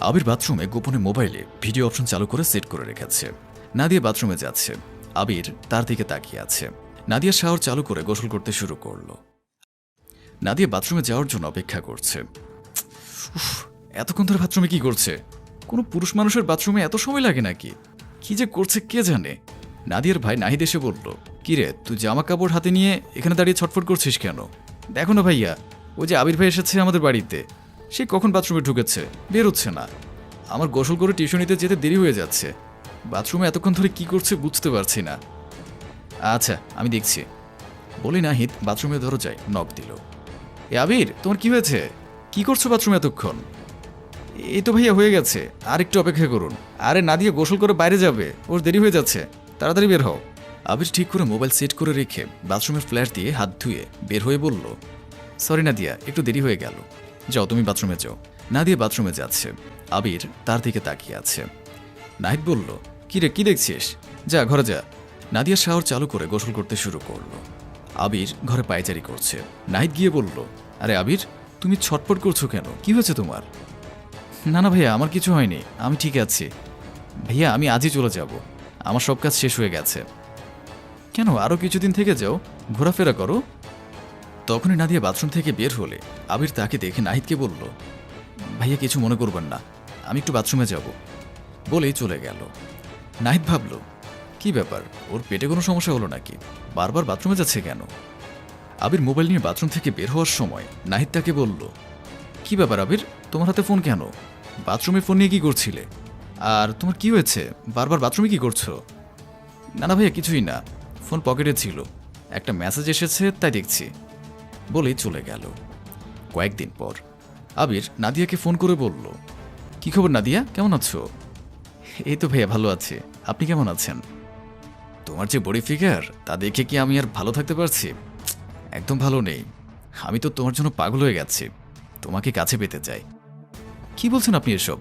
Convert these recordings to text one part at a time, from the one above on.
আবির বাথরুমে গোপনে মোবাইলে ভিডিও অপশন চালু করে সেট করে রেখেছে। নাদিয়া বাথরুমে যাচ্ছে। আবির তার দিকে তাকিয়ে আছে। নাদিয়া শাওয়ার চালু করে গোসল করতে শুরু করল। নাদিয়া বাথরুমে যাওয়ার জন্য অপেক্ষা করছে। এতক্ষণ ধরে বাথরুমে কি করছে? কোনো পুরুষ মানুষের বাথরুমে এত সময় লাগে নাকি? কি যে করছে কে জানে? নাদিয়ার ভাই নাহিদ এসে বলল কিরে তুই জামা কাপড় হাতে নিয়ে এখানে দাঁড়িয়ে ছটফট করছিস কেন? দেখো না ভাইয়া, ওই যে আবির ভাই এসেছে আমাদের বাড়িতে। সে কখন বাথরুমে ঢুকেছে? বেরোচ্ছে না। আমার গোসল করে টিউশনিতে যেতে দেরি হয়ে যাচ্ছে। বাথরুমে এতক্ষণ ধরে কি করছে বুঝতে পারছি না। আচ্ছা আমি দেখছি। বলি, নাহিদ বাথরুমের দরজায় নক দিল। এ আবির, তোমার কি হয়েছে? কি করছ বাথরুমে এতক্ষণ? এই তো ভাইয়া হয়ে গেছে। আর একটু অপেক্ষা করুন। আরে, না দিয়ে গোসল করে বাইরে যাবে। ওর দেরি হয়ে যাচ্ছে। তাড়াতাড়ি বের হও। আবির ঠিক করে মোবাইল সেট করে রেখে বাথরুমের ফ্ল্যাট দিয়ে হাত ধুয়ে বের হয়ে বলল, সরি না দিয়া একটু দেরি হয়ে গেল। যাও, তুমি বাথরুমে যাও। নাদিয়া বাথরুমে যাচ্ছে। আবির তার দিকে তাকিয়ে আছে। নাহিদ বলল, কি রে, কি দেখছিস? যা, ঘরে যা। নাদিয়া শাওয়ার চালু করে গোসল করতে শুরু করল। আবির ঘরে পায়চারি করছে। নাহিদ গিয়ে বলল, আরে আবির, তুমি ছটপট করছ কেন? কি হয়েছে তোমার? না না ভাইয়া, আমার কিছু হয়নি। আমি ঠিক আছি। ভাইয়া, আমি আজই চলে যাব। আমার সব কাজ শেষ হয়ে গেছে। কেন আরও কিছুদিন থেকে যাও? ঘোরাফেরা করো। তখনই নাদিয়া বাথরুম থেকে বের হলে আবির তাকে দেখে নাহিদকে বলল, ভাইয়া, কিছু মনে করবেন না, আমি একটু বাথরুমে যাব। বলেই চলে গেল। নাহিদ ভাবল, কি ব্যাপার, ওর পেটে কোনো সমস্যা হলো নাকি? বারবার বাথরুমে যাচ্ছে কেন? আবির মোবাইল নিয়ে বাথরুম থেকে বের হওয়ার সময় নাহিদ তাকে বলল, কি ব্যাপার আবির, তোমার হাতে ফোন কেন? বাথরুমে ফোন নিয়ে কি করছিলে? আর তোমার কি হয়েছে? বারবার বাথরুমে কি করছ? না না ভাইয়া, কিছুই না, ফোন পকেটে ছিল, একটা মেসেজ এসেছে, তাই দেখছি। বলেই চলে গেল। কয়েকদিন পর আবির নাদিয়াকে ফোন করে বলল, কি খবর নাদিয়া? কেমন আছো? এই তো ভাইয়া, ভালো আছে। আপনি কেমন আছেন? তোমার যে বডি ফিগার, তা দেখে কি আমি আর ভালো থাকতে পারছি? একদম ভালো নেই। আমি তো তোমার জন্য পাগল হয়ে গেছি। তোমাকে কাছে পেতে চাই। কি বলছেন আপনি এসব?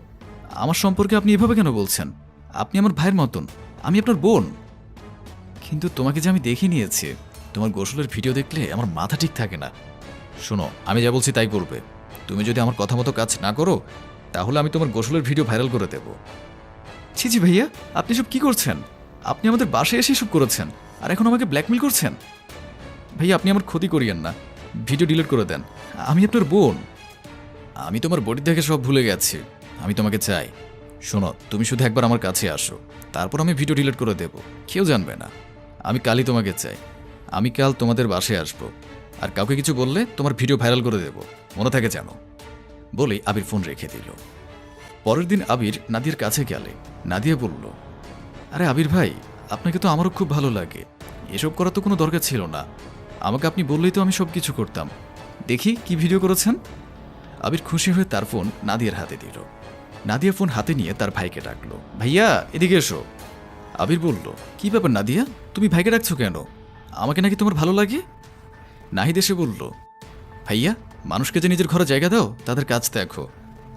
আমার সম্পর্কে আপনি এভাবে কেন বলছেন? আপনি আমার ভাইয়ের মতন। আমি আপনার বোন। কিন্তু তোমাকে যে আমি দেখে নিয়েছি তোমার গোসলের ভিডিও দেখলে আমার মাথা ঠিক থাকে না। শোনো, আমি যা বলছি তাই করবে তুমি যদি আমার কথা মতো কাজ না করো, তাহলে আমি তোমার গোসলের ভিডিও ভাইরাল করে দেব। ছি ছি ভাইয়া, আপনি সব কি করছেন? আপনি আমাদের বাসায় এসে সব করেছেন, আর এখন আমাকে ব্ল্যাকমেল করছেন? ভাইয়া, আপনি আমার ক্ষতি করিয়েন না। ভিডিও ডিলিট করে দেন। আমি আপনার বোন। আমি তোমার বডি দেখে সব ভুলে গেছি। আমি তোমাকে চাই। শোনো, তুমি শুধু একবার আমার কাছে আসো। তারপর আমি ভিডিও ডিলিট করে দেব। কেউ জানবে না। আমি কালই তোমাকে চাই। আমি কাল তোমাদের বাসায় আসব। আর কাউকে কিছু বললে তোমার ভিডিও ভাইরাল করে দেব। মনে থাকে জানো বলে আবির ফোন রেখে দিল। পরের দিন আবির নাদিয়ার কাছে গেলে। নাদিয়া বলল, আরে আবির ভাই, আপনাকে তো আমারও খুব ভালো লাগে। এসব করার তো কোনো দরকার ছিল না। আমাকে আপনি বললেই তো আমি সব কিছু করতাম। দেখি কি ভিডিও করেছেন? আবির খুশি হয়ে তার ফোন নাদিয়ার হাতে দিল। নাদিয়া ফোন হাতে নিয়ে তার ভাইকে ডাকলো, ভাইয়া, এদিকে এসো। আবির বলল, কি ব্যাপার নাদিয়া? তুমি ভাইকে ডাকছো কেন? আমাকে নাকি তোমার ভালো লাগে? নাহিদ এসে বলল, ভাইয়া, মানুষকে যে নিজের ঘরে জায়গা দাও, তাদের কাজ দেখো।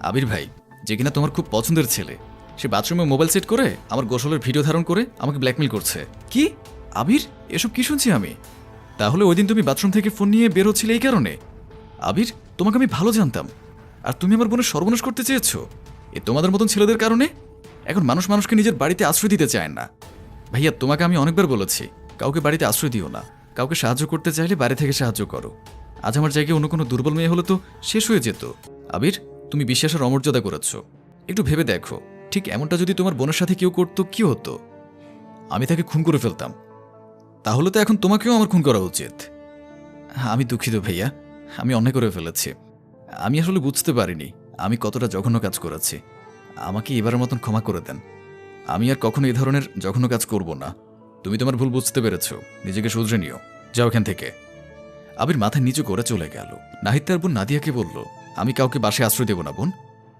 আবির ভাই, যে কিনা তোমার খুব পছন্দের ছেলে, সে বাথরুমে মোবাইল সেট করে আমার গোসলের ভিডিও ধারণ করে আমাকে ব্ল্যাকমেল করছে। কি? আবির, এসব কি শুনছি আমি? তাহলে ওই দিন তুমি বাথরুম থেকে ফোন নিয়ে বের হচ্ছিলে এই কারণে। আবির, তোমাকে আমি ভালো জানতাম। আর তুমি আমার বোনের সর্বনাশ করতে চেয়েছো। এ তোমাদের মতন ছেলেদের কারণে? এখন মানুষ মানুষকে নিজের বাড়িতে আশ্রয় দিতে চায় না। ভাইয়া, তোমাকে আমি অনেকবার বলেছি কাউকে বাড়িতে আশ্রয় দিও না। কাউকে সাহায্য করতে চাইলে বাড়ি থেকে সাহায্য করো। আজ আমার জায়গায় অন্য কোনো দুর্বল মেয়ে হলে তো শেষ হয়ে যেত। আবির, তুমি বিশ্বাসের অমর্যাদা করেছ। একটু ভেবে দেখো, ঠিক এমনটা যদি তোমার বোনের সাথে কেউ করতো, কি হতো? আমি তাকে খুন করে ফেলতাম। তাহলে তো এখন তোমাকেও আমার খুন করা উচিত। আমি দুঃখিত ভাইয়া, আমি অন্যায় করে ফেলেছি। আমি আসলে বুঝতে পারিনি, আমি কতটা জঘন্য কাজ করেছি। আমাকে এবারের মতন ক্ষমা করে দেন। আমি আর কখনো এই ধরনের জঘন্য কাজ করব না। তুমি তোমার ভুল বুঝতে পেরেছ। নিজেকে শুধরে নিও। যাও এখান থেকে। আবির মাথা নিচু করে চলে গেল। নাহিদ তার বোন নাদিয়াকে বলল, আমি কাউকে বাসে আশ্রয় দেব না, বোন।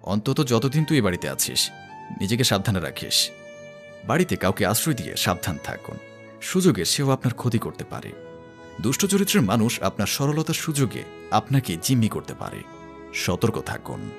অন্তত যতদিন তুই বাড়িতে আছিস, নিজেকে সাবধানে রাখিস। বাড়িতে কাউকে আশ্রয় দিয়ে সাবধান থাকুন। সুযোগে সেও আপনার ক্ষতি করতে পারে। দুষ্ট চরিত্রের মানুষ আপনার সরলতার সুযোগে আপনাকে জিম্মি করতে পারে। সতর্ক থাকুন।